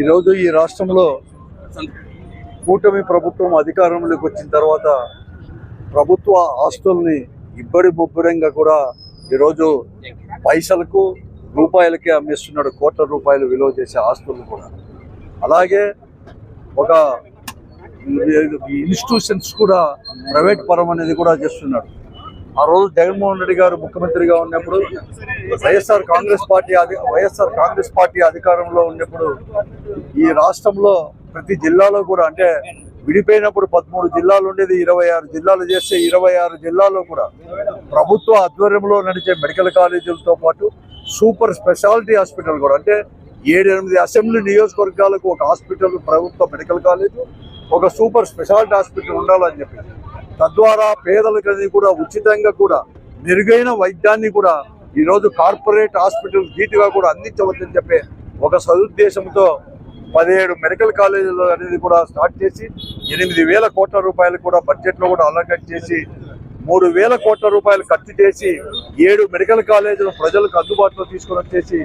ఈరోజు ఈ రాష్ట్రంలో కూటమి ప్రభుత్వం అధికారంలోకి వచ్చిన తర్వాత ప్రభుత్వ ఆస్తుల్ని ఇబ్బడి బొబ్బరంగా కూడా ఈరోజు పైసలకు రూపాయలకే అమ్మేస్తున్నాడు కోట్ల రూపాయలు విలువ చేసే ఆస్తులు కూడా. అలాగే ఒక ఇన్స్టిట్యూషన్స్ కూడా ప్రైవేట్ పరం అనేది కూడా చేస్తున్నాడు. ఆ రోజు జగన్మోహన్ రెడ్డి గారు ముఖ్యమంత్రిగా ఉన్నప్పుడు వైఎస్ఆర్ కాంగ్రెస్ పార్టీ అధి వైఎస్ఆర్ కాంగ్రెస్ పార్టీ అధికారంలో ఉన్నప్పుడు ఈ రాష్ట్రంలో ప్రతి జిల్లాలో కూడా అంటే విడిపోయినప్పుడు పదమూడు జిల్లాలు ఉండేది ఇరవై ఆరు జిల్లాలు చేస్తే ఇరవై ఆరు జిల్లాలో కూడా ప్రభుత్వ ఆధ్వర్యంలో నడిచే మెడికల్ కాలేజీలతో పాటు సూపర్ స్పెషాలిటీ హాస్పిటల్ కూడా అంటే ఏడు ఎనిమిది అసెంబ్లీ నియోజకవర్గాలకు ఒక హాస్పిటల్ ప్రభుత్వ మెడికల్ కాలేజ్ ఒక సూపర్ స్పెషాలిటీ హాస్పిటల్ ఉండాలని చెప్పి తద్వారా పేదలకది కూడా ఉచితంగా కూడా మెరుగైన వైద్యాన్ని కూడా ఈరోజు కార్పొరేట్ హాస్పిటల్ ధీటుగా కూడా అందించవచ్చని చెప్పే ఒక సదుద్దేశంతో పదిహేడు మెడికల్ కాలేజీలు అనేది కూడా స్టార్ట్ చేసి ఎనిమిది వేల కోట్ల రూపాయలు కూడా బడ్జెట్లో కూడా అలకట్ చేసి మూడు వేల కోట్ల రూపాయలు ఖర్చు చేసి ఏడు మెడికల్ కాలేజీలు ప్రజలకు అందుబాటులో తీసుకొని వచ్చేసి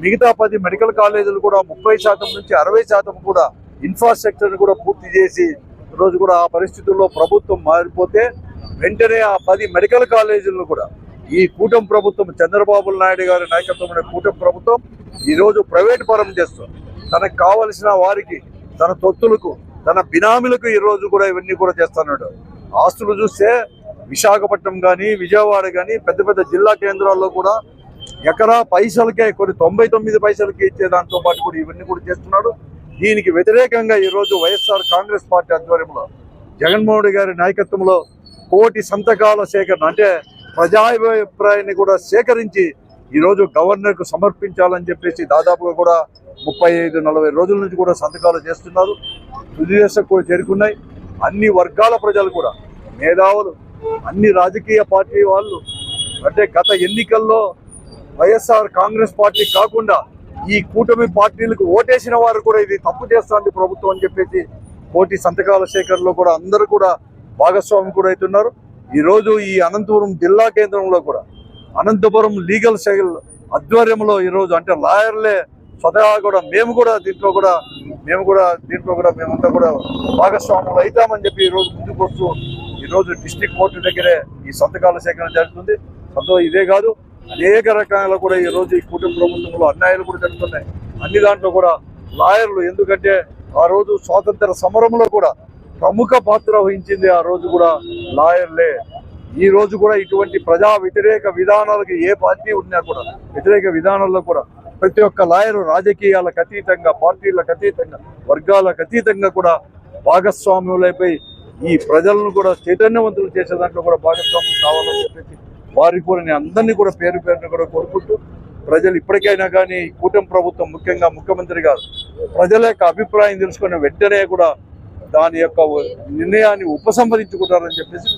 మిగతా పది మెడికల్ కాలేజీలు కూడా ముప్పై శాతం నుంచి అరవై శాతం కూడా ఇన్ఫ్రాస్ట్రక్చర్ కూడా పూర్తి చేసి రోజు కూడా ఆ పరిస్థితుల్లో ప్రభుత్వం మారిపోతే వెంటనే ఆ పది మెడికల్ కాలేజీలను కూడా ఈ కూటమి ప్రభుత్వం చంద్రబాబు నాయుడు గారి నాయకత్వంలో కూటమి ప్రభుత్వం ఈరోజు ప్రైవేట్ పరం చేస్తుంది. తనకు కావలసిన వారికి తన తొత్తులకు తన బినామీలకు ఈరోజు కూడా ఇవన్నీ కూడా చేస్తున్నాడు. ఆస్తులు చూస్తే విశాఖపట్నం కానీ విజయవాడ కానీ పెద్ద పెద్ద జిల్లా కేంద్రాల్లో కూడా ఎకరా పైసలకే కొన్ని తొంభై తొమ్మిది పైసలకి ఇచ్చే దాంతో పాటు కూడా ఇవన్నీ కూడా చేస్తున్నాడు. దీనికి వ్యతిరేకంగా ఈరోజు వైఎస్ఆర్ కాంగ్రెస్ పార్టీ ఆధ్వర్యంలో జగన్మోహన్ రెడ్డి గారి నాయకత్వంలో కోటి సంతకాల సేకరణ అంటే ప్రజాభిప్రాయాన్ని కూడా సేకరించి ఈరోజు గవర్నర్కు సమర్పించాలని చెప్పేసి దాదాపుగా కూడా ముప్పై ఐదు నలభై రోజుల నుంచి కూడా సంతకాలు చేస్తున్నారు. తుది దశకు కూడా చేరుకున్నాయి. అన్ని వర్గాల ప్రజలు కూడా మేధావులు అన్ని రాజకీయ పార్టీ వాళ్ళు అంటే గత ఎన్నికల్లో వైఎస్ఆర్ కాంగ్రెస్ పార్టీ కాకుండా ఈ కూటమి పార్టీలకు ఓటేసిన వారు కూడా ఇది తప్పు చేస్తుంది ప్రభుత్వం అని చెప్పేసి కోటి సంతకాల సేకరణలో కూడా అందరూ కూడా భాగస్వామి కూడా అవుతున్నారు. ఈరోజు ఈ అనంతపురం జిల్లా కేంద్రంలో కూడా అనంతపురం లీగల్ సెల్ ఆధ్వర్యంలో ఈరోజు అంటే లాయర్లే స్వతహా కూడా మేము కూడా దీంట్లో కూడా మేము కూడా దీంట్లో కూడా మేమంతా కూడా భాగస్వాములు అవుతామని చెప్పి ఈరోజు ముందుకు వస్తూ ఈరోజు డిస్టిక్ కోర్టు దగ్గరే ఈ సంతకాల సేకరణ జరుగుతుంది. సంతో ఇదే కాదు అనేక రకాల కూడా ఈరోజు ఈ కుటుంబ ప్రభుత్వంలో అన్యాయాలు కూడా జరుగుతున్నాయి. అన్ని దాంట్లో కూడా లాయర్లు ఎందుకంటే ఆ రోజు స్వాతంత్ర సమరంలో కూడా ప్రముఖ పాత్ర వహించింది ఆ రోజు కూడా లాయర్లే. ఈ రోజు కూడా ఇటువంటి ప్రజా వ్యతిరేక విధానాలకు ఏ పార్టీ ఉన్నా కూడా వ్యతిరేక విధానాల్లో కూడా ప్రతి ఒక్క లాయరు రాజకీయాలకు అతీతంగా పార్టీలకు అతీతంగా వర్గాలకు అతీతంగా కూడా భాగస్వామ్యులైపోయి ఈ ప్రజలను కూడా చైతన్యవంతులు చేసే దాంట్లో కూడా భాగస్వామ్యం కావాలని చెప్పేసి వారికి కూడా నేను అందరినీ కూడా పేరు పేరున కూడా కోరుకుంటూ ప్రజలు ఇప్పటికైనా కానీ కూటమి ప్రభుత్వం ముఖ్యంగా ముఖ్యమంత్రి గారు ప్రజల యొక్క అభిప్రాయం తెలుసుకున్న వెంటనే కూడా దాని యొక్క నిర్ణయాన్ని ఉపసంహరించుకుంటారని చెప్పేసి